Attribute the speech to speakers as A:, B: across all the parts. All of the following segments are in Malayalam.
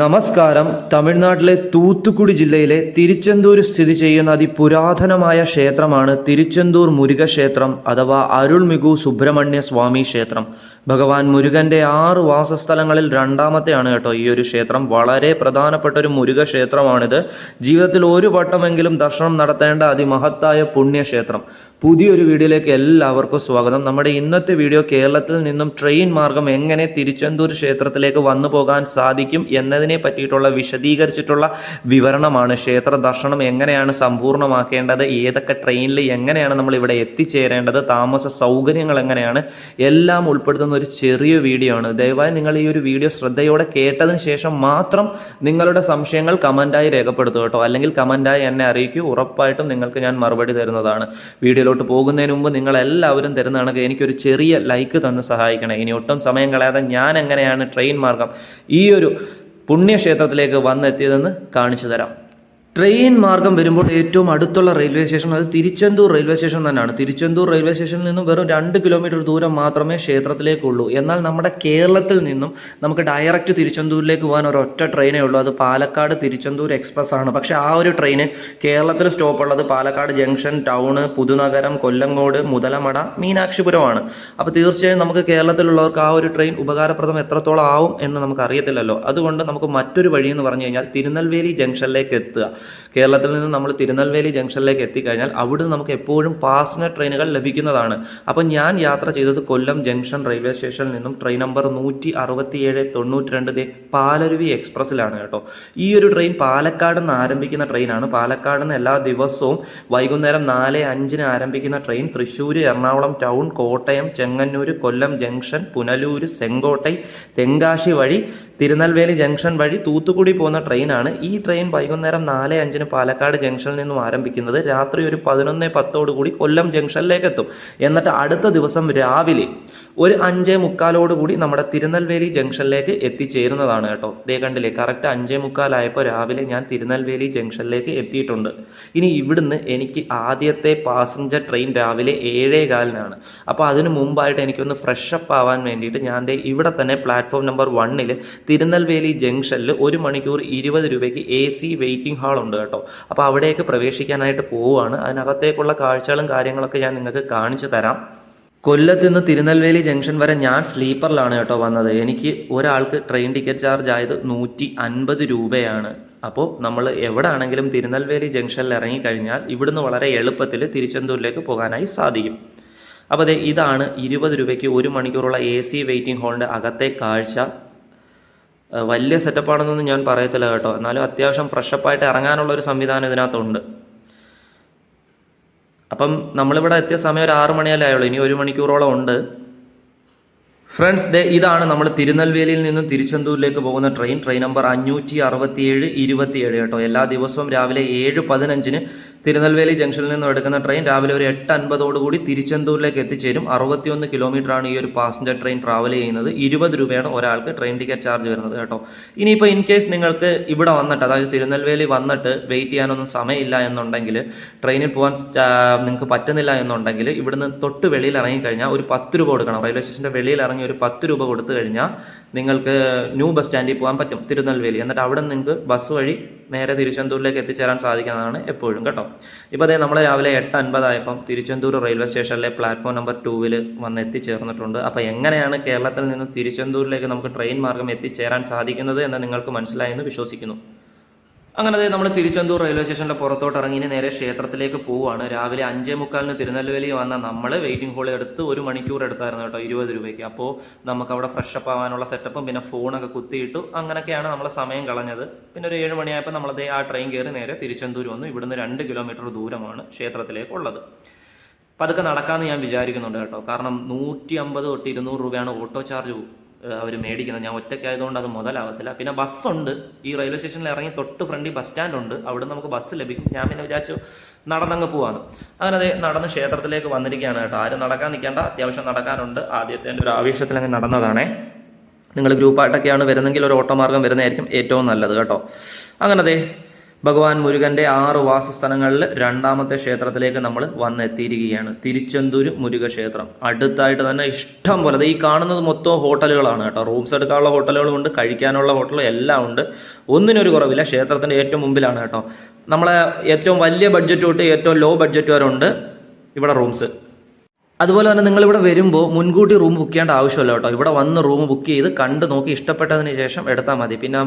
A: നമസ്കാരം. തമിഴ്നാട്ടിലെ തൂത്തുക്കുടി ജില്ലയിലെ തിരുച്ചെന്തൂർ സ്ഥിതി ചെയ്യുന്ന അതിപുരാതനമായ ക്ഷേത്രമാണ് തിരുച്ചെന്തൂർ മുരുകക്ഷേത്രം അഥവാ അരുൾമികു സുബ്രഹ്മണ്യ സ്വാമി ക്ഷേത്രം. ഭഗവാൻ മുരുകന്റെ ആറ് വാസസ്ഥലങ്ങളിൽ രണ്ടാമത്തെയാണ് കേട്ടോ ഈ ഒരു ക്ഷേത്രം. വളരെ പ്രധാനപ്പെട്ട ഒരു മുരുക ക്ഷേത്രമാണിത് ജീവിതത്തിൽ ഒരു വട്ടമെങ്കിലും ദർശനം നടത്തേണ്ട അതിമഹത്തായ പുണ്യക്ഷേത്രം. പുതിയൊരു വീഡിയോയിലേക്ക് എല്ലാവർക്കും സ്വാഗതം. നമ്മുടെ ഇന്നത്തെ വീഡിയോ കേരളത്തിൽ നിന്നും ട്രെയിൻ മാർഗം എങ്ങനെ തിരുച്ചെന്തൂർ ക്ഷേത്രത്തിലേക്ക് വന്നു പോകാൻ സാധിക്കും എന്നതിനെ പറ്റിയിട്ടുള്ള വിശദീകരിച്ചിട്ടുള്ള വിവരണമാണ്. ക്ഷേത്ര ദർശനം എങ്ങനെയാണ് സമ്പൂർണമാക്കേണ്ടത് ഏതൊക്കെ ട്രെയിനിൽ എങ്ങനെയാണ് നമ്മൾ ഇവിടെ എത്തിച്ചേരേണ്ടത്? താമസ സൗകര്യങ്ങൾ എങ്ങനെയാണ്? എല്ലാം ഉൾപ്പെടുത്തുന്ന ഒരു ചെറിയ വീഡിയോ ആണ്. ദയവായി നിങ്ങൾ ഈ ഒരു വീഡിയോ ശ്രദ്ധയോടെ കേട്ടതിന് ശേഷം മാത്രം നിങ്ങളുടെ സംശയങ്ങൾ കമന്റായി രേഖപ്പെടുത്തുക കേട്ടോ. അല്ലെങ്കിൽ കമന്റായി എന്നെ അറിയിക്കൂ. ഉറപ്പായിട്ടും നിങ്ങൾക്ക് ഞാൻ മറുപടി തരുന്നതാണ്. വീഡിയോയിലോട്ട് പോകുന്നതിന് മുമ്പ് നിങ്ങൾ എല്ലാവരും തരുന്നതാണ് എനിക്കൊരു ചെറിയ ലൈക്ക് തന്ന് സഹായിക്കണേ. ഇനി ഒട്ടും സമയം കളയാതെ ഞാൻ എങ്ങനെയാണ് ട്രെയിൻ മാർഗം? ഈ ഒരു പുണ്യക്ഷേത്രത്തിലേക്ക് വന്നെത്തിയതെന്ന് കാണിച്ചു തരാം. ട്രെയിൻ മാർഗം വരുമ്പോൾ ഏറ്റവും അടുത്തുള്ള റെയിൽവേ സ്റ്റേഷൻ അത് തിരുച്ചെന്തൂർ റെയിൽവേ സ്റ്റേഷൻ തന്നെയാണ്. തിരുച്ചെന്തൂർ റെയിൽവേ സ്റ്റേഷനിൽ നിന്നും വെറും രണ്ട് കിലോമീറ്റർ ദൂരം മാത്രമേ ക്ഷേത്രത്തിലേക്കുള്ളൂ. എന്നാൽ നമ്മുടെ കേരളത്തിൽ നിന്നും നമുക്ക് ഡയറക്റ്റ് തിരുച്ചെന്തൂരിലേക്ക് പോകാൻ ഒരൊറ്റ ട്രെയിനേ ഉള്ളൂ. അത് പാലക്കാട് തിരുച്ചെന്തൂർ എക്സ്പ്രസ് ആണ്. പക്ഷേ ആ ഒരു ട്രെയിന് കേരളത്തിൽ സ്റ്റോപ്പ് ഉള്ളത് പാലക്കാട് ജംഗ്ഷൻ ടൗണ് പുതുനഗരം കൊല്ലങ്ങോട് മുതലമട മീനാക്ഷിപുരമാണ്. അപ്പോൾ തീർച്ചയായും നമുക്ക് കേരളത്തിലുള്ളവർക്ക് ആ ഒരു ട്രെയിൻ ഉപകാരപ്രദം എത്രത്തോളം ആവും എന്ന് നമുക്ക് അറിയത്തില്ലല്ലോ. അതുകൊണ്ട് നമുക്ക് മറ്റൊരു വഴി എന്ന് പറഞ്ഞു കഴിഞ്ഞാൽ തിരുനെൽവേലി ജംഗ്ഷനിലേക്ക് എത്തുക. കേരളത്തിൽ നിന്ന് നമ്മൾ തിരുനെൽവേലി ജംഗ്ഷനിലേക്ക് എത്തിക്കഴിഞ്ഞാൽ അവിടെ നമുക്ക് എപ്പോഴും പാസഞ്ചർ ട്രെയിനുകൾ ലഭിക്കുന്നതാണ്. അപ്പോൾ ഞാൻ യാത്ര ചെയ്തത് കൊല്ലം ജംഗ്ഷൻ റെയിൽവേ സ്റ്റേഷനിൽ നിന്നും ട്രെയിൻ നമ്പർ നൂറ്റി അറുപത്തിയേഴ് തൊണ്ണൂറ്റി രണ്ട് ദേ പാലരുവി എക്സ്പ്രസ്സിലാണ് കേട്ടോ. ഈ ഒരു ട്രെയിൻ പാലക്കാട് നിന്ന് ആരംഭിക്കുന്ന ട്രെയിനാണ്. പാലക്കാട് നിന്ന് എല്ലാ ദിവസവും വൈകുന്നേരം നാല് അഞ്ചിന് ആരംഭിക്കുന്ന train Thrissur Ernakulam town Kottayam Chengannur Kollam junction Punalur Sengottai Tenkasi വഴി തിരുനെൽവേലി ജംഗ്ഷൻ വഴി തൂത്തുക്കുടി പോകുന്ന ട്രെയിനാണ് ഈ ട്രെയിൻ വൈകുന്നേരം നാല് അഞ്ചിന് പാലക്കാട് ജംഗ്ഷനിൽ നിന്നും ആരംഭിക്കുന്നത്. രാത്രി ഒരു പതിനൊന്ന് പത്തോടുകൂടി കൊല്ലം ജംഗ്ഷനിലേക്ക് എത്തും എന്നിട്ട് അടുത്ത ദിവസം രാവിലെ ഒരു അഞ്ചേ മുക്കാലോട് കൂടി നമ്മുടെ തിരുനെൽവേലി ജംഗ്ഷനിലേക്ക് എത്തിച്ചേരുന്നതാണ് കേട്ടോ. ദേ കണ്ടില്ലേ കറക്റ്റ് അഞ്ചേ മുക്കാലായപ്പോൾ രാവിലെ ഞാൻ തിരുനെൽവേലി ജംഗ്ഷനിലേക്ക് എത്തിയിട്ടുണ്ട്. ഇനി ഇവിടുന്ന് എനിക്ക് ആദ്യത്തെ പാസഞ്ചർ ട്രെയിൻ രാവിലെ ഏഴേ കാലിനാണ്. അപ്പോൾ അതിന് മുമ്പായിട്ട് എനിക്കൊന്ന് ഫ്രഷ് അപ്പ് ആവാൻ വേണ്ടിയിട്ട് ഞാൻ ഇവിടെ തന്നെ പ്ലാറ്റ്ഫോം നമ്പർ വണ്ണിൽ തിരുനെൽവേലി ജംഗ്ഷനിൽ ഒരു മണിക്കൂർ ഇരുപത് രൂപയ്ക്ക് എ സി വെയിറ്റിംഗ് ഹാൾ ഉണ്ട് കേട്ടോ. അപ്പോൾ അവിടേക്ക് പ്രവേശിക്കാനായിട്ട് പോവുകയാണ്. അതിനകത്തേക്കുള്ള കാഴ്ചകളും കാര്യങ്ങളൊക്കെ ഞാൻ നിങ്ങൾക്ക് കാണിച്ചു തരാം. കൊല്ലത്ത് നിന്ന് തിരുനെൽവേലി ജംഗ്ഷൻ വരെ ഞാൻ സ്ലീപ്പറിലാണ് കേട്ടോ വന്നത്. എനിക്ക് ഒരാൾക്ക് ട്രെയിൻ ടിക്കറ്റ് ചാർജ് ആയത് നൂറ്റി അൻപത് രൂപയാണ്. അപ്പോൾ നമ്മൾ എവിടെ ആണെങ്കിലും തിരുനെൽവേലി ജംഗ്ഷനിൽ ഇറങ്ങിക്കഴിഞ്ഞാൽ ഇവിടുന്ന് വളരെ എളുപ്പത്തിൽ തിരുച്ചെന്തൂരിലേക്ക് പോകാനായി സാധിക്കും. അപ്പോൾ അതെ ഇതാണ് ഇരുപത് രൂപയ്ക്ക് ഒരു മണിക്കൂറുള്ള എ സി വെയിറ്റിംഗ് ഹാളിന്റെ അകത്തെ കാഴ്ച. വലിയ സെറ്റപ്പാണെന്നൊന്നും ഞാൻ പറയത്തില്ല കേട്ടോ. എന്നാലും അത്യാവശ്യം ഫ്രഷപ്പായിട്ട് ഇറങ്ങാനുള്ള ഒരു സംവിധാനം ഇതിനകത്തുണ്ട്. അപ്പം നമ്മളിവിടെ എത്തിയ സമയം ഒരു ആറ് മണിയല്ലേ ആയുള്ളൂ. ഇനി ഒരു മണിക്കൂറോളം ഉണ്ട്. ഫ്രണ്ട്സ് ദേ ഇതാണ് നമ്മൾ തിരുനെൽവേലിയിൽ നിന്ന് തിരുച്ചെന്തൂരിലേക്ക് പോകുന്ന ട്രെയിൻ ട്രെയിൻ നമ്പർ അഞ്ഞൂറ്റി അറുപത്തിയേഴ് ഇരുപത്തിയേഴ് കേട്ടോ. എല്ലാ ദിവസവും രാവിലെ ഏഴ് പതിനഞ്ചിന് തിരുനെൽവേലി ജംഗ്ഷനിൽ നിന്നും എടുക്കുന്ന ട്രെയിൻ രാവിലെ ഒരു എട്ട് അൻപതോടുകൂടി തിരുച്ചെന്തൂരിലേക്ക് എത്തിച്ചേരും. അറുപത്തിയൊന്ന് കിലോമീറ്റർ ആണ് ഈ ഒരു പാസഞ്ചർ ട്രെയിൻ ട്രാവൽ ചെയ്യുന്നത്. ഇരുപത് രൂപയാണ് ഒരാൾക്ക് ട്രെയിൻ ടിക്കറ്റ് ചാർജ് വരുന്നത് കേട്ടോ. ഇനിയിപ്പോൾ ഇൻ കേസ് നിങ്ങൾക്ക് ഇവിടെ വന്നിട്ട് അതായത് തിരുനെൽവേലി വന്നിട്ട് വെയിറ്റ് ചെയ്യാനൊന്നും സമയമില്ല എന്നുണ്ടെങ്കിൽ ട്രെയിനിൽ പോകാൻ നിങ്ങൾക്ക് പറ്റുന്നില്ല എന്നുണ്ടെങ്കിൽ ഇവിടുന്ന് തൊട്ട് വെളിയിൽ ഇറങ്ങിക്കഴിഞ്ഞാൽ ഒരു പത്ത് രൂപ കൊടുക്കണം. റെയിൽവേ സ്റ്റേഷന്റെ വെളിയിൽ ഇറങ്ങി ഒരു പത്ത് രൂപ കൊടുത്തു കഴിഞ്ഞാൽ നിങ്ങൾക്ക് ന്യൂ ബസ് സ്റ്റാൻഡിൽ പോകാൻ പറ്റും തിരുനെൽവേലി. എന്നിട്ട് അവിടെ നിങ്ങൾക്ക് ബസ് വഴി നേരെ തിരുച്ചെന്തൂരിലേക്ക് എത്തിച്ചേരാൻ സാധിക്കുന്നതാണ് എപ്പോഴും കേട്ടോ. ഇപ്പോൾ അതേ നമ്മൾ രാവിലെ എട്ട് അൻപതായപ്പം തിരുച്ചെന്തൂർ റെയിൽവേ സ്റ്റേഷനിലെ പ്ലാറ്റ്ഫോം നമ്പർ ടൂവിൽ വന്ന് എത്തിച്ചേർന്നിട്ടുണ്ട്. അപ്പോൾ എങ്ങനെയാണ് കേരളത്തിൽ നിന്ന് തിരുച്ചെന്തൂരിലേക്ക് നമുക്ക് ട്രെയിൻ മാർഗം എത്തിച്ചേരാൻ സാധിക്കുന്നത് എന്ന് നിങ്ങൾക്ക് മനസ്സിലായെന്ന് വിശ്വസിക്കുന്നു. അങ്ങനെ ദേ നമ്മൾ തിരുച്ചെന്തൂർ റെയിൽവേ സ്റ്റേഷന്റെ പുറത്തോട്ട് ഇറങ്ങി നേരെ ക്ഷേത്രത്തിലേക്ക് പോവുകയാണ് രാവിലെ അഞ്ചേ മുക്കാലിന് തിരുനെൽവേലി വന്ന നമ്മൾ വെയിറ്റിംഗ് ഹോളിൽ എടുത്ത് ഒരു മണിക്കൂർ എടുത്തായിരുന്നു കേട്ടോ ഇരുപത് രൂപയ്ക്ക്. അപ്പോൾ നമുക്ക് അവിടെ ഫ്രഷ് അപ്പ് ആവാനുള്ള സെറ്റപ്പും പിന്നെ ഫോണൊക്കെ കുത്തിയിട്ടു അങ്ങനെയൊക്കെയാണ് നമ്മൾ സമയം കളഞ്ഞത്. പിന്നെ ഒരു ഏഴ് മണിയായപ്പോൾ നമ്മളതേ ആ ട്രെയിൻ കയറി നേരെ തിരുച്ചെന്തൂർ വന്നു. ഇവിടുന്ന് രണ്ട് കിലോമീറ്റർ ദൂരമാണ് ക്ഷേത്രത്തിലേക്കുള്ളത്. പതുക്കെ നടക്കാമെന്ന് ഞാൻ വിചാരിക്കുന്നുണ്ട് കേട്ടോ. കാരണം നൂറ്റി അമ്പത് തൊട്ട് ഇരുന്നൂറ് രൂപയാണ് ഓട്ടോ ചാർജ് അവർ മേടിക്കുന്നത്. ഞാൻ ഒറ്റയ്ക്കായതുകൊണ്ട് അത് മുതലാവത്തില്ല. പിന്നെ ബസ്സുണ്ട്. ഈ റെയിൽവേ സ്റ്റേഷനിൽ ഇറങ്ങി തൊട്ട് ഫ്രണ്ടിൽ ബസ് സ്റ്റാൻഡ് ഉണ്ട് അവിടെ നമുക്ക് ബസ് ലഭിക്കും. ഞാൻ പിന്നെ വിചാരിച്ചു നടന്നങ്ങ് പോവാന്ന്. അങ്ങനെ അതെ നടന്ന് ക്ഷേത്രത്തിലേക്ക് വന്നിരിക്കുകയാണ് കേട്ടോ. ആരും നടക്കാൻ നിൽക്കേണ്ട. അത്യാവശ്യം നടക്കാനുണ്ട്. ആദ്യത്തെ എന്റെ ഒരു ആവേശത്തിൽ അങ്ങ് നടന്നതാണേ. നിങ്ങൾ ഗ്രൂപ്പായിട്ടൊക്കെയാണ് വരുന്നതെങ്കിൽ ഒരു ഓട്ടോമാർഗം വരുന്നതായിരിക്കും ഏറ്റവും നല്ലത് കേട്ടോ. അങ്ങനെ അതെ ഭഗവാൻ മുരുകന്റെ ആറ് വാസസ്ഥലങ്ങളിൽ രണ്ടാമത്തെ ക്ഷേത്രത്തിലേക്ക് നമ്മൾ വന്നെത്തിയിരിക്കുകയാണ്. തിരുച്ചെന്തൂര് മുരുക ക്ഷേത്രം അടുത്തായിട്ട് തന്നെ ഇഷ്ടം പോലെ ഈ കാണുന്നത് മൊത്തം ഹോട്ടലുകളാണ് കേട്ടോ. റൂംസ് എടുക്കാനുള്ള ഹോട്ടലുകളും ഉണ്ട് കഴിക്കാനുള്ള ഹോട്ടലും എല്ലാം ഉണ്ട്. ഒന്നിനൊരു കുറവില്ല ക്ഷേത്രത്തിന്റെ ഏറ്റവും മുമ്പിലാണ് കേട്ടോ. നമ്മളെ ഏറ്റവും വലിയ ബഡ്ജറ്റ് തൊട്ട് ഏറ്റവും ലോ ബഡ്ജറ്റ് വരെ ഉണ്ട് ഇവിടെ റൂംസ്. അതുപോലെ തന്നെ നിങ്ങൾ ഇവിടെ വരുമ്പോൾ മുൻകൂട്ടി റൂം ബുക്ക് ചെയ്യേണ്ട ആവശ്യമില്ല കേട്ടോ. ഇവിടെ വന്ന് റൂം ബുക്ക് ചെയ്ത് കണ്ട് നോക്കി ഇഷ്ടപ്പെട്ടതിന് ശേഷം എടുത്താൽ മതി. പിന്നെ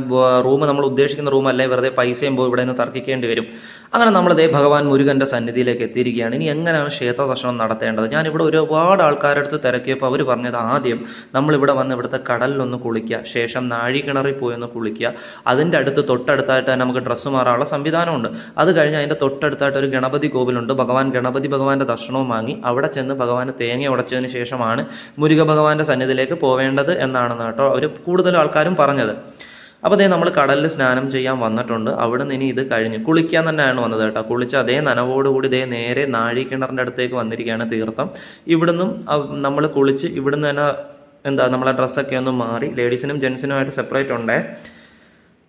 A: റൂം നമ്മൾ ഉദ്ദേശിക്കുന്ന റൂം അല്ലേ വെറുതെ പൈസയും പോയി ഇവിടെ നിന്ന് തർക്കിക്കേണ്ടി വരും. അങ്ങനെ നമ്മൾ ദേ ഭഗവാൻ മുരുകന്റെ സന്നിധിയിലേക്ക് എത്തിയിരിക്കുകയാണ്. ഇനി എങ്ങനെയാണ് ക്ഷേത്ര ദർശനം നടത്തേണ്ടത്? ഞാൻ ഇവിടെ ഒരുപാട് ആൾക്കാരുടെ അടുത്ത് തിരക്കിയപ്പോൾ അവർ പറഞ്ഞത് ആദ്യം നമ്മൾ നമ്മളിവിടെ വന്ന് ഇവിടുത്തെ കടലിലൊന്ന് കുളിക്കുക ശേഷം നാഴികിണറിൽ പോയി ഒന്ന് കുളിക്കുക. അതിന്റെ അടുത്ത് തൊട്ടടുത്തായിട്ട് തന്നെ നമുക്ക് ഡ്രസ്സ് മാറാനുള്ള സംവിധാനമുണ്ട്. അത് കഴിഞ്ഞ് അതിന്റെ തൊട്ടടുത്തായിട്ട് ഒരു ഗണപതി കോവിലുണ്ട് ഭഗവാൻ ഗണപതി ഭഗവാന്റെ ദർശനവും വാങ്ങി അവിടെ ചെന്ന് ഭഗവാന് തേങ്ങ ഉടച്ചതിന് ശേഷമാണ് മുരുക ഭഗവാന്റെ സന്നിധിയിലേക്ക് പോവേണ്ടത് എന്നാണെന്ന് കേട്ടോ അവർ കൂടുതൽ ആൾക്കാരും പറഞ്ഞത്. അപ്പോൾ അതേ നമ്മൾ കടലിൽ സ്നാനം ചെയ്യാൻ വന്നിട്ടുണ്ട്. അവിടെ നിന്ന് ഇനി ഇത് കഴിഞ്ഞ് കുളിക്കാൻ തന്നെയാണ് വന്നത് കേട്ടോ. കുളിച്ച് അതേ നനവോടുകൂടി ഇതേ നേരെ നാഴികിണറിന്റെ അടുത്തേക്ക് വന്നിരിക്കുകയാണ് തീർത്ഥം. ഇവിടുന്നും നമ്മൾ കുളിച്ച് ഇവിടുന്ന് തന്നെ എന്താ നമ്മളെ ഡ്രസ്സൊക്കെ ഒന്ന് മാറി ലേഡീസിനും ജെൻസിനുമായിട്ട് സെപ്പറേറ്റ് ഉണ്ടേ.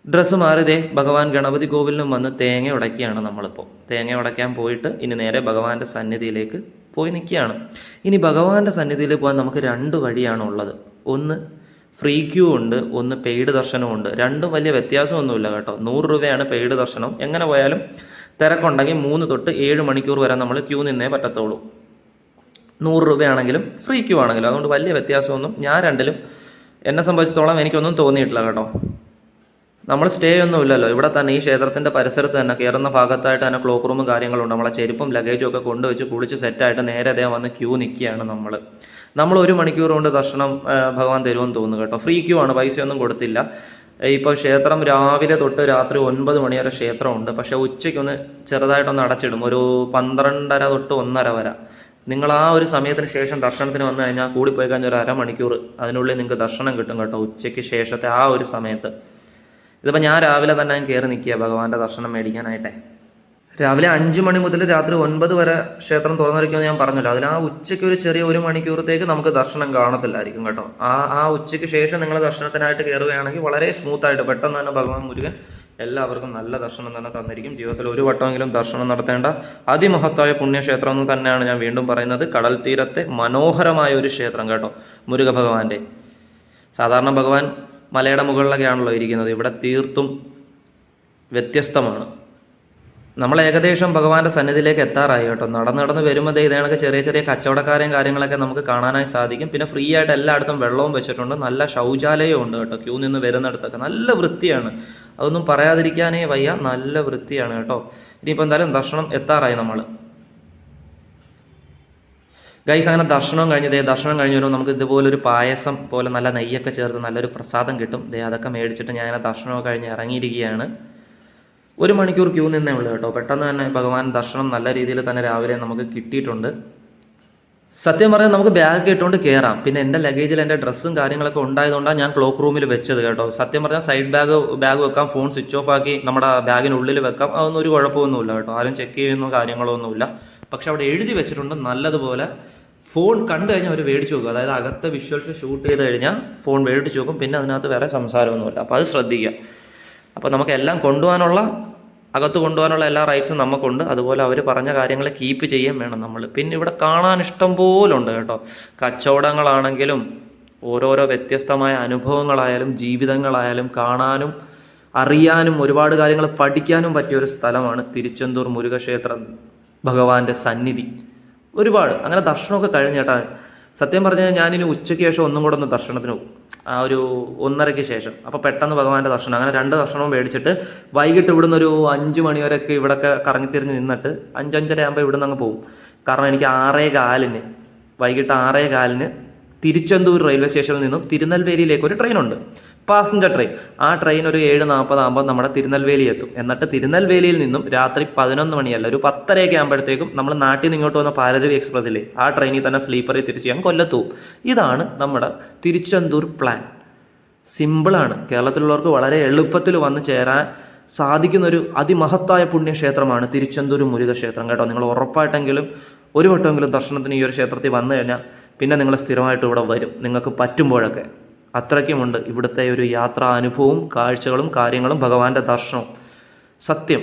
A: ഡ്രസ്സ് മാറിതേ ഭഗവാൻ ഗണപതി കോവിലിനും വന്ന് തേങ്ങ ഉടക്കിയാണ് നമ്മളിപ്പോൾ തേങ്ങ ഉടയ്ക്കാൻ പോയിട്ട് ഇനി നേരെ ഭഗവാന്റെ സന്നിധിയിലേക്ക് പോയി നിൽക്കുകയാണ്. ഇനി ഭഗവാന്റെ സന്നിധിയിൽ പോകാൻ നമുക്ക് രണ്ട് വഴിയാണ് ഉള്ളത്. ഒന്ന് ഫ്രീ ക്യൂ ഉണ്ട്. ഒന്ന് പെയ്ഡ് ഉണ്ട്. രണ്ടും വലിയ വ്യത്യാസമൊന്നുമില്ല കേട്ടോ. നൂറ് രൂപയാണ് പെയ്ഡ് ദർശനം. എങ്ങനെ പോയാലും തിരക്കുണ്ടെങ്കിൽ മൂന്ന് തൊട്ട് ഏഴ് മണിക്കൂർ വരെ നമ്മൾ ക്യൂ നിന്നേ പറ്റത്തുള്ളൂ. നൂറ് രൂപയാണെങ്കിലും ഫ്രീ ക്യൂ ആണെങ്കിലും. അതുകൊണ്ട് വലിയ വ്യത്യാസമൊന്നും ഞാൻ രണ്ടിലും എന്നെ സംബന്ധിച്ചിടത്തോളം എനിക്കൊന്നും തോന്നിയിട്ടില്ല കേട്ടോ. നമ്മൾ സ്റ്റേ ഒന്നും ഇല്ലല്ലോ ഇവിടെ തന്നെ ഈ ക്ഷേത്രത്തിന്റെ പരിസരത്ത് തന്നെ കയറുന്ന ഭാഗത്തായിട്ട് തന്നെ ക്ലോക്ക് റൂമും കാര്യങ്ങളുണ്ട്. നമ്മളെ ചെരുപ്പും ലഗേജും ഒക്കെ കൊണ്ടുവച്ച് കുളിച്ച് സെറ്റായിട്ട് നേരെ അദ്ദേഹം വന്ന് ക്യൂ നിൽക്കുകയാണ് നമ്മൾ. നമ്മൾ ഒരു മണിക്കൂർ കൊണ്ട് ദർശനം ഭഗവാൻ തരുമെന്ന് തോന്നുന്നു കേട്ടോ. ഫ്രീ ക്യൂ ആണ്. പൈസയൊന്നും കൊടുത്തില്ല. ഇപ്പോൾ ക്ഷേത്രം രാവിലെ തൊട്ട് രാത്രി ഒൻപത് മണി വരെ ക്ഷേത്രമുണ്ട്. പക്ഷേ ഉച്ചയ്ക്കൊന്ന് ചെറുതായിട്ടൊന്ന് അടച്ചിടും. ഒരു പന്ത്രണ്ടര തൊട്ട് ഒന്നര വരെ. നിങ്ങൾ ആ ഒരു സമയത്തിന് ശേഷം ദർശനത്തിന് വന്നു കഴിഞ്ഞാൽ കൂടിപ്പോയി കഴിഞ്ഞാൽ ഒരു അരമണിക്കൂർ അതിനുള്ളിൽ നിങ്ങൾക്ക് ദർശനം കിട്ടും കേട്ടോ ഉച്ചയ്ക്ക് ശേഷത്തെ ആ ഒരു സമയത്ത്. ഇതിപ്പോൾ ഞാൻ രാവിലെ തന്നെ കയറി നിൽക്കുക ഭഗവാന്റെ ദർശനം മേടിക്കാനായിട്ടെ. രാവിലെ അഞ്ച് മണി മുതൽ രാത്രി ഒൻപത് വരെ ക്ഷേത്രം തുറന്നിരിക്കുമെന്ന് ഞാൻ പറഞ്ഞല്ലോ. അതിൽ ആ ഉച്ചയ്ക്ക് ഒരു ചെറിയ ഒരു മണിക്കൂറത്തേക്ക് നമുക്ക് ദർശനം കാണത്തില്ലായിരിക്കും കേട്ടോ. ആ ആ ഉച്ചയ്ക്ക് ശേഷം നിങ്ങൾ ദർശനത്തിനായിട്ട് കയറുകയാണെങ്കിൽ വളരെ സ്മൂത്ത് ആയിട്ട് പെട്ടെന്ന് തന്നെ ഭഗവാൻ മുരുകൻ എല്ലാവർക്കും നല്ല ദർശനം തന്നെ തന്നിരിക്കും. ജീവിതത്തിൽ ഒരു വട്ടമെങ്കിലും ദർശനം നടത്തേണ്ട അതിമഹത്തായ പുണ്യക്ഷേത്രം എന്ന് തന്നെയാണ് ഞാൻ വീണ്ടും പറയുന്നത്. കടൽ തീരത്തെ മനോഹരമായ ഒരു ക്ഷേത്രം കേട്ടോ മുരുക ഭഗവാന്റെ സാധാരണ ഭഗവാൻ മലയുടെ മുകളിലൊക്കെയാണല്ലോ ഇരിക്കുന്നത്. ഇവിടെ തീർത്തും വ്യത്യസ്തമാണ്. നമ്മൾ ഏകദേശം ഭഗവാന്റെ സന്നിധിയിലേക്ക് എത്താറായി കേട്ടോ. നടന്ന് നടന്ന് വരുമ്പോൾ ഇതേണൊക്കെ ചെറിയ ചെറിയ കച്ചവടക്കാരെയും കാര്യങ്ങളൊക്കെ നമുക്ക് കാണാനായി സാധിക്കും. പിന്നെ ഫ്രീ ആയിട്ട് എല്ലായിടത്തും വെള്ളവും വെച്ചിട്ടുണ്ട്. നല്ല ശൗചാലയവും ഉണ്ട് കേട്ടോ. ക്യൂ നിന്ന് വരുന്നിടത്തൊക്കെ. നല്ല വൃത്തിയാണ്. അതൊന്നും പറയാതിരിക്കാനേ വയ്യ. നല്ല വൃത്തിയാണ് കേട്ടോ. ഇനിയിപ്പോൾ എന്തായാലും ദർശനം എത്താറായി നമ്മൾ ഗൈസ് അങ്ങനെ ദർശനം കഴിഞ്ഞ് ദേ ദർശനം കഴിഞ്ഞ് വരുമ്പോൾ നമുക്ക് ഇതുപോലൊരു പായസം പോലെ നല്ല നെയ്യൊക്കെ ചേർത്ത് നല്ലൊരു പ്രസാദം കിട്ടും. ദേ അതൊക്കെ മേടിച്ചിട്ട് ഞാൻ അങ്ങനെ ദർശനമൊക്കെ കഴിഞ്ഞ് ഇറങ്ങിയിരിക്കുകയാണ്. ഒരു മണിക്കൂർ ക്യൂ നിന്നേ ഉള്ളൂ കേട്ടോ. പെട്ടെന്ന് തന്നെ ഭഗവാൻ ദർശനം നല്ല രീതിയിൽ തന്നെ രാവിലെ നമുക്ക് കിട്ടിയിട്ടുണ്ട്. സത്യം പറഞ്ഞാൽ നമുക്ക് ബാഗ് ഇട്ടുകൊണ്ട് കയറാം പിന്നെ എന്റെ ലഗേജിൽ എന്റെ ഡ്രസ്സും കാര്യങ്ങളൊക്കെ ഉണ്ടായതുകൊണ്ടാണ് ഞാൻ ക്ലോക്ക് റൂമിൽ വെച്ചത് കേട്ടോ. സത്യം പറഞ്ഞാൽ സൈഡ് ബാഗ് ബാഗ് വെക്കാം ഫോൺ സ്വിച്ച് ഓഫ് ആക്കി നമ്മുടെ ബാഗിനുള്ളിൽ വെക്കാം. അതൊന്നും ഒരു കുഴപ്പമൊന്നുമില്ല കേട്ടോ. ആരും ചെക്ക് ചെയ്യുന്ന കാര്യങ്ങളൊന്നുമില്ല. പക്ഷെ അവിടെ എഴുതി വെച്ചിട്ടുണ്ട് നല്ലതുപോലെ. ഫോൺ കണ്ടു കഴിഞ്ഞാൽ അവർ മേടിച്ച് നോക്കും അതായത് അകത്തെ വിഷ്വൽസ് ഷൂട്ട് ചെയ്ത് കഴിഞ്ഞാൽ ഫോൺ മേടിച്ച് നോക്കും പിന്നെ അതിനകത്ത് വേറെ സംസാരമൊന്നുമില്ല. അപ്പോൾ അത് ശ്രദ്ധിക്കുക. അപ്പോൾ നമുക്ക് എല്ലാം കൊണ്ടുപോകാനുള്ള അകത്ത് കൊണ്ടുപോകാനുള്ള എല്ലാ റൈറ്റ്സും നമുക്കുണ്ട്. അതുപോലെ അവർ പറഞ്ഞ കാര്യങ്ങൾ കീപ്പ് ചെയ്യാൻ വേണം നമ്മൾ പിന്നെ ഇവിടെ കാണാൻ ഇഷ്ടം പോലെ ഉണ്ട് കേട്ടോ. കച്ചവടങ്ങളാണെങ്കിലും ഓരോരോ വ്യത്യസ്തമായ അനുഭവങ്ങളായാലും ജീവിതങ്ങളായാലും കാണാനും അറിയാനും ഒരുപാട് കാര്യങ്ങൾ പഠിക്കാനും പറ്റിയ ഒരു സ്ഥലമാണ് തിരുച്ചെന്തൂർ മുരുകക്ഷേത്രം ഭഗവാന്റെ സന്നിധി. ഒരുപാട്. അങ്ങനെ ദർശനമൊക്കെ കഴിഞ്ഞേട്ടാ സത്യം പറഞ്ഞാൽ ഞാനിനി ഉച്ചയ്ക്ക് ശേഷം ഒന്നും കൂടെ ഒന്ന് ദർശനത്തിന് പോകും. ആ ഒരു ഒന്നരയ്ക്ക് ശേഷം. അപ്പോൾ പെട്ടെന്ന് ഭഗവാന്റെ ദർശനം. അങ്ങനെ രണ്ട് ദർശനവും മേടിച്ചിട്ട് വൈകിട്ട് ഇവിടുന്ന് ഒരു അഞ്ച് മണി വരെയൊക്കെ ഇവിടെയൊക്കെ കറങ്ങിത്തിരിഞ്ഞ് നിന്നിട്ട് അഞ്ചഞ്ചര ആകുമ്പോൾ ഇവിടുന്ന് അങ്ങ് പോകും. കാരണം എനിക്ക് ആറേ കാലിന് വൈകിട്ട് ആറേ കാലിന് തിരുച്ചെന്തൂർ റെയിൽവേ സ്റ്റേഷനിൽ നിന്നും തിരുനെൽവേലിയിലേക്ക് ഒരു ട്രെയിനുണ്ട്. പാസഞ്ചർ ട്രെയിൻ ആ ട്രെയിൻ ഒരു ഏഴ് നാൽപ്പതാകുമ്പോൾ നമ്മുടെ തിരുനെൽവേലി എത്തും. എന്നിട്ട് തിരുനെൽവേലിയിൽ നിന്നും രാത്രി പതിനൊന്ന് മണിയല്ല ഒരു പത്തരയൊക്കെ ആകുമ്പോഴത്തേക്കും നമ്മൾ നാട്ടിൽ നിന്ന് ഇങ്ങോട്ട് വന്ന പാലരുവി എക്സ്പ്രസ്സിലെ ആ ട്രെയിനിൽ തന്നെ സ്ലീപ്പറിൽ തിരിച്ച് ഞാൻ കൊല്ലത്തു ഇതാണ് നമ്മുടെ തിരുച്ചെന്തൂർ പ്ലാൻ സിമ്പിളാണ് കേരളത്തിലുള്ളവർക്ക് വളരെ എളുപ്പത്തിൽ വന്ന് ചേരാൻ സാധിക്കുന്ന ഒരു അതിമഹത്തായ പുണ്യക്ഷേത്രമാണ് തിരുച്ചെന്തൂർ മുരുക ക്ഷേത്രം കേട്ടോ. നിങ്ങൾ ഉറപ്പായിട്ടെങ്കിലും ഒരു വട്ടമെങ്കിലും ദർശനത്തിന് ഈ ഒരു ക്ഷേത്രത്തിൽ വന്നു കഴിഞ്ഞാൽ പിന്നെ നിങ്ങൾ സ്ഥിരമായിട്ട് ഇവിടെ വരും. നിങ്ങൾക്ക് പറ്റുമ്പോഴൊക്കെ. അത്രയ്ക്കുമുണ്ട് ഇവിടുത്തെ ഒരു യാത്രാ അനുഭവവും കാഴ്ചകളും കാര്യങ്ങളും ഭഗവാന്റെ ദർശനവും. സത്യം.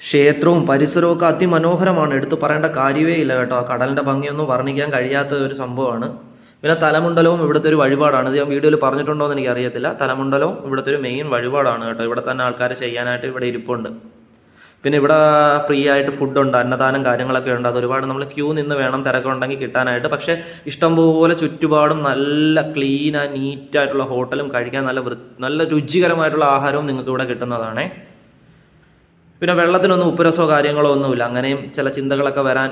A: ക്ഷേത്രവും പരിസരവും ഒക്കെ അതിമനോഹരമാണ്. എടുത്തു പറയേണ്ട കാര്യമേ ഇല്ല കേട്ടോ. ആ കടലിന്റെ ഭംഗിയൊന്നും വർണിക്കാൻ കഴിയാത്ത ഒരു സംഭവമാണ്. പിന്നെ തലമുണ്ടലവും ഇവിടുത്തെ ഒരു വഴിപാടാണ്. ഇത് ഞാൻ വീഡിയോയിൽ പറഞ്ഞിട്ടുണ്ടോ എന്ന് എനിക്ക് അറിയത്തില്ല തലമുണ്ടലവും ഇവിടുത്തെ ഒരു മെയിൻ വഴിപാടാണ് കേട്ടോ. ഇവിടെ തന്നെ ആൾക്കാർ ചെയ്യാനായിട്ട് ഇവിടെ ഇരിപ്പുണ്ട്. പിന്നെ ഇവിടെ ഫ്രീ ആയിട്ട് ഫുഡുണ്ട് അന്നദാനം കാര്യങ്ങളൊക്കെ ഉണ്ട്. അത് ഒരുപാട് നമ്മൾ ക്യൂ നിന്ന് വേണം തിരക്കുണ്ടെങ്കിൽ കിട്ടാനായിട്ട്. പക്ഷേ ഇഷ്ടംപോലെ ചുറ്റുപാടും നല്ല ക്ലീൻ ആ നീറ്റായിട്ടുള്ള ഹോട്ടലും കഴിക്കാൻ നല്ല നല്ല രുചികരമായിട്ടുള്ള ആഹാരവും നിങ്ങൾക്ക് ഇവിടെ കിട്ടുന്നതാണേ. പിന്നെ വെള്ളത്തിനൊന്നും ഉപ്പുരസോ കാര്യങ്ങളോ ഒന്നുമില്ല. അങ്ങനെയും ചില ചിന്തകളൊക്കെ വരാൻ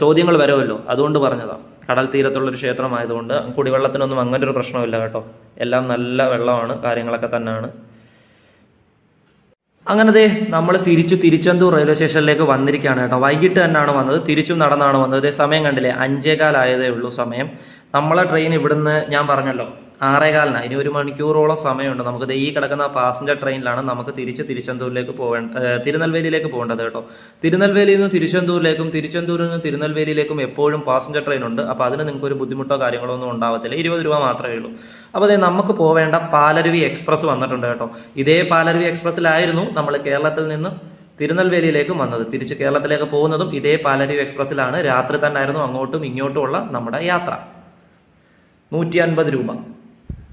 A: ചോദ്യങ്ങൾ വരുമല്ലോ. അതുകൊണ്ട് പറഞ്ഞതാണ് കടൽ തീരത്തുള്ളൊരു ക്ഷേത്രമായതുകൊണ്ട് കുടിവെള്ളത്തിനൊന്നും അങ്ങനെ ഒരു പ്രശ്നമില്ല കേട്ടോ. എല്ലാം നല്ല വെള്ളമാണ് കാര്യങ്ങളൊക്കെ തന്നെയാണ് അങ്ങനെ ദേ നമ്മൾ തിരിച്ചു തിരിച്ചെന്തൂർ റെയിൽവേ സ്റ്റേഷനിലേക്ക് വന്നിരിക്കുകയാണ് കേട്ടോ. വൈകിട്ട് തന്നെയാണ് വന്നത്. തിരിച്ചും നടന്നാണ് വന്നത്. സമയം കണ്ടില്ലേ? അഞ്ചേകാലായതേ ഉള്ളൂ സമയം. നമ്മളെ ട്രെയിൻ ഇവിടുന്ന് ഞാൻ പറഞ്ഞല്ലോ. ആറേകാലിന്. ഇനി ഒരു മണിക്കൂറോളം സമയമുണ്ട്. നമുക്ക് ഈ കിടക്കുന്ന പാസഞ്ചർ ട്രെയിനിലാണ് നമുക്ക് തിരിച്ച് തിരുച്ചെന്തൂരിലേക്ക് പോകേണ്ട തിരുനെൽവേലിയിലേക്ക് പോകേണ്ടത് കേട്ടോ. തിരുനെൽവേലിയിൽ നിന്ന് തിരുച്ചെന്തൂരിലേക്കും തിരുച്ചെന്തൂരിൽ നിന്ന് തിരുനെൽവേലിയിലേക്കും എപ്പോഴും പാസഞ്ചർ ട്രെയിൻ ഉണ്ട്. അപ്പോൾ അതിന് നിങ്ങൾക്ക് ഒരു ബുദ്ധിമുട്ടോ കാര്യങ്ങളോ ഒന്നും ഉണ്ടാവത്തില്ല. ഇരുപത് രൂപ മാത്രമേ ഉള്ളൂ. അപ്പോൾ അതെ നമുക്ക് പോവേണ്ട പാലരുവി എക്സ്പ്രസ് വന്നിട്ടുണ്ട് കേട്ടോ. ഇതേ പാലരുവി എക്സ്പ്രസ്സിലായിരുന്നു നമ്മൾ കേരളത്തിൽ നിന്ന് തിരുനെൽവേലിയിലേക്കും വന്നത്. തിരിച്ച് കേരളത്തിലേക്ക് പോകുന്നതും ഇതേ പാലരുവി എക്സ്പ്രസ്സിലാണ് രാത്രി തന്നെ ആയിരുന്നു അങ്ങോട്ടും ഇങ്ങോട്ടുമുള്ള നമ്മുടെ യാത്ര. നൂറ്റി അൻപത് രൂപ.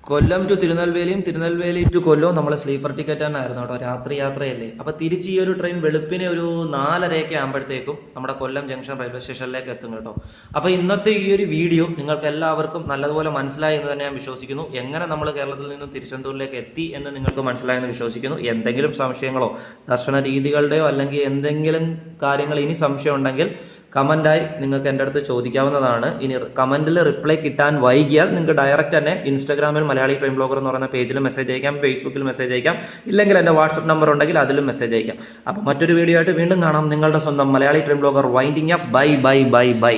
A: കൊല്ലം ടു തിരുനെൽവേലിയും തിരുനെൽവേലി ടു കൊല്ലവും നമ്മളെ സ്ലീപ്പർ ടിക്കറ്റ് തന്നെ ആയിരുന്നു കേട്ടോ. രാത്രി യാത്രയല്ലേ. അപ്പോൾ തിരിച്ച് ഈ ഒരു ട്രെയിൻ വെളുപ്പിനെ ഒരു നാലരയൊക്കെ ആകുമ്പോഴത്തേക്കും നമ്മുടെ കൊല്ലം ജംഗ്ഷൻ റെയിൽവേ സ്റ്റേഷനിലേക്ക് എത്തും കേട്ടോ. അപ്പോൾ ഇന്നത്തെ ഈ ഒരു വീഡിയോ നിങ്ങൾക്ക് എല്ലാവർക്കും നല്ലതുപോലെ മനസ്സിലായി എന്ന് തന്നെ ഞാൻ വിശ്വസിക്കുന്നു. എങ്ങനെ നമ്മൾ കേരളത്തിൽ നിന്നും തിരുച്ചെന്തൂരിലേക്ക് എത്തി എന്ന് നിങ്ങൾക്ക് മനസ്സിലായെന്ന് വിശ്വസിക്കുന്നു. എന്തെങ്കിലും സംശയങ്ങളോ ദർശന രീതികളുടെയോ അല്ലെങ്കിൽ എന്തെങ്കിലും കാര്യങ്ങൾ ഇനി സംശയം ഉണ്ടെങ്കിൽ കമന്റായി നിങ്ങൾക്ക് എന്റെ അടുത്ത് ചോദിക്കാവുന്നതാണ്. ഇനി കമന്റിൽ റിപ്ലൈ കിട്ടാൻ വൈകിയാൽ നിങ്ങൾക്ക് ഡയറക്റ്റ് തന്നെ ഇൻസ്റ്റാഗ്രാമിൽ മലയാളി ക്രൈം ബ്ലോഗർ എന്ന് പറയുന്ന പേജിൽ മെസ്സേജ് അയക്കാം ഫേസ്ബുക്കിൽ മെസ്സേജ് അയക്കാം ഇല്ലെങ്കിൽ എന്റെ വാട്സപ്പ് നമ്പർ ഉണ്ടെങ്കിൽ അതിലും മെസ്സേജ് അയക്കാം. അപ്പോൾ മറ്റൊരു വീഡിയോ ആയിട്ട് വീണ്ടും കാണാം. നിങ്ങളുടെ സ്വന്തം Malayali crime blogger winding up bye bye bye bye